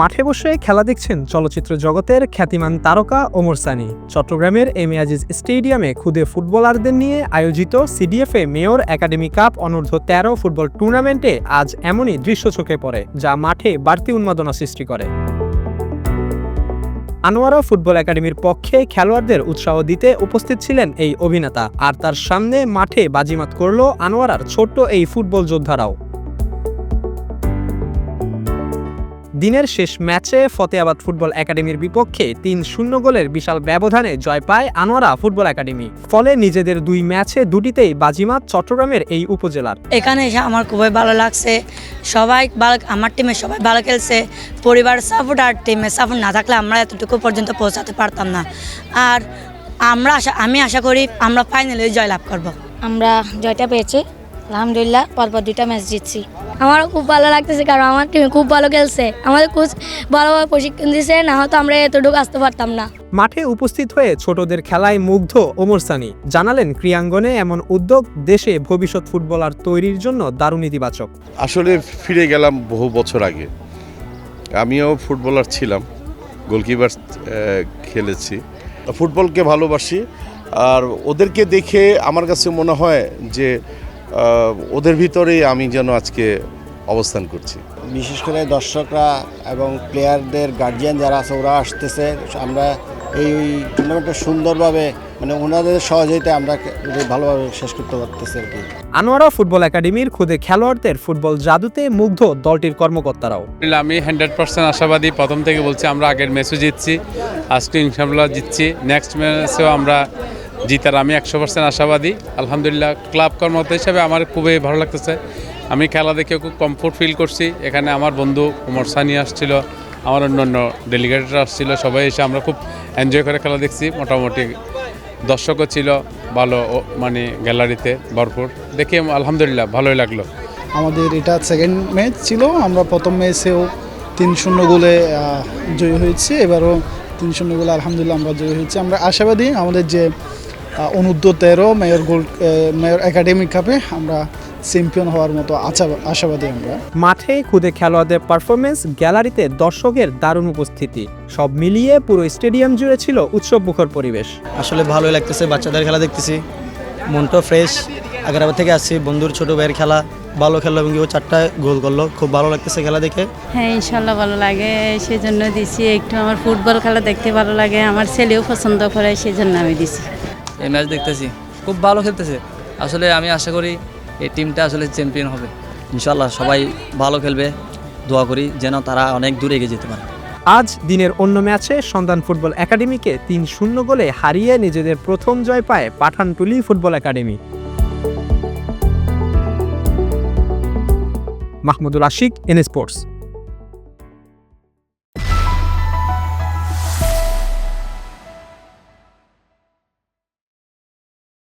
মাঠে বসে খেলা দেখছেন চলচ্চিত্র জগতের খ্যাতিমান তারকা ওমর সানি। চট্টগ্রামের এম আজিজ স্টেডিয়ামে খুদে ফুটবলারদের নিয়ে আয়োজিত সিডিএফএ মেয়র একাডেমি কাপ অনূর্ধ্ব তেরো ফুটবল টুর্নামেন্টে আজ এমনই দৃশ্য চোখে পড়ে, যা মাঠে বাড়তি উন্মাদনা সৃষ্টি করে। আনোয়ারা ফুটবল একাডেমির পক্ষে খেলোয়াড়দের উৎসাহ দিতে উপস্থিত ছিলেন এই অভিনেতা, আর তার সামনে মাঠে বাজিমাত করল আনোয়ারার ছোট্ট এই ফুটবল যোদ্ধারাও। দিনের শেষ ম্যাচে ফতেয়াবাদ ফুটবল একাডেমির বিপক্ষে তিন শূন্য গোলের বিশাল ব্যবধানে জয় পায় আনোয়ারা ফুটবল একাডেমি। ফলে নিজেদের দুই ম্যাচে দুটিতেই বাজিমাত চট্টগ্রামের এই উপজেলার। এখানে এসে আমার খুবই ভালো লাগছে। সবাই ভালো আমার টিমে সবাই ভালো খেলছে। পরিবার সাপোর্ট আর টিমে সাপোর্ট না থাকলে আমরা এতটুকু পর্যন্ত পৌঁছাতে পারতাম না। আর আমরা আশা আমি আশা করি আমরা ফাইনালে জয় লাভ করব। আমরা জয়টা পেয়েছি। আলহামদুলিল্লাহ পরপর দুইটা ম্যাচ জিতছি। আমারও খুব ভালো লাগতেছে কারণ আমার টিম খুব ভালো খেলছে। আমাদের কোচ ভালোভাবে প্রশিক্ষণ দিয়েছে না হয়তো আমরা এতটুকু আসতে পারতাম না। মাঠে উপস্থিত হয়ে ছোটদের খেলায় মুগ্ধ ওমর সানি। জানালেন ক্রিয়াঙ্গনে এমন উদ্যোগ দেশে ভবিষ্যৎ ফুটবলার তৈরির জন্য দারুণ ইতিবাচক। আসলে ফিরে গেলাম বহু বছর আগে। আমিও ফুটবলার ছিলাম গোলকিপার খেলেছি। ফুটবলকে ভালোবাসি আর ওদেরকে দেখে আমার কাছে মনে হয় যে ওদের ভিতরেই আমি যেন আজকে অবস্থান করছি। বিশেষ করে দর্শকরা এবং প্লেয়ারদের গার্জিয়ান যারা আছে ওরা আসতেছে। আমরা এই টুর্নামেন্টটা সুন্দরভাবে মানে ওনাদের সহযোগিতায় আমরা ভালোভাবে শেষ করতে পারতেছি আর কি। আনোয়ারা ফুটবল একাডেমির খুদে খেলোয়াড়দের ফুটবল জাদুতে মুগ্ধ দলটির কর্মকর্তারাও। আমি হান্ড্রেড পার্সেন্ট আশাবাদী। প্রথম থেকে বলছি আমরা আগের ম্যাচও জিতছি। আজকে ইনশাল্লাহ জিতছি। নেক্সট ম্যাচেও আমরা জিতার আমি একশো পার্সেন্ট আশাবাদী। আলহামদুলিল্লাহ, ক্লাব কর্মকর্তা হিসাবে আমার খুবই ভালো লাগতেছে। আমি খেলা দেখে খুব কমফোর্ট ফিল করছি। এখানে আমার বন্ধু উমর সানি আসছিল, আমার অন্য অন্য ডেলিগেটরা আসছিল, সবাই এসে আমরা খুব এনজয় করে খেলা দেখছি। মোটামুটি দর্শকও ছিল, ভালো মানে গ্যালারিতে ভরপুর। দেখে আলহামদুলিল্লাহ, ভালোই লাগল। আমাদের এটা সেকেন্ড ম্যাচ ছিল, আমরা প্রথম ম্যাচেও তিন শূন্য গোলে জয়ী হয়েছি। এবারও তিন শূন্য গোলে আলহামদুলিল্লাহ আমরা জয়ী হয়েছি। আমরা আশাবাদী আমাদের যে অনূর্ধ্ব তেরো মেয়র গোল্ড মেয়র একাডেমিক কাপে আমরা চ্যাম্পিয়ন হওয়ার মতো আশা- আশাবাদী আমরা। মাঠে খুদে খেলোয়াড়দের পারফরমেন্স গ্যালারিতে দর্শকের দারুণ উপস্থিতি। সব মিলিয়ে পুরো স্টেডিয়াম জুড়ে ছিল উৎসব মুখর পরিবেশ। আসলে ভালোই লাগতেছে বাচ্চাদের খেলা দেখতেছি। মনটাও ফ্রেশ আগ্রাবাদ থেকে আসছি বন্ধুর ছোট ভাইয়ের খেলা। ভালো খেললো এবং ও চারটা গোল করল। খুব ভালো লাগতেছে খেলা দেখে। হ্যাঁ ইনশাল্লাহ ভালো লাগে। সেই জন্য দিছি একটু আমার ফুটবল খেলা দেখতে ভালো লাগে। আমার ছেলেও পছন্দ করে সেই জন্য আমি দিছি। এই ম্যাচ দেখতেছি। খুব ভালো খেলতেছে। আসলে আমি আশা করি এই টিমটা আসলে চ্যাম্পিয়ন হবে। ইনশাল্লাহ সবাই ভালো খেলবে। দোয়া করি যেন তারা অনেক দূরে এগিয়ে যেতে পারে। আজ দিনের অন্য ম্যাচে সন্ধান ফুটবল একাডেমিকে তিন শূন্য গোলে হারিয়ে নিজেদের প্রথম জয় পায় Pathantuli football academy. Mahmudul Ashiq N sports.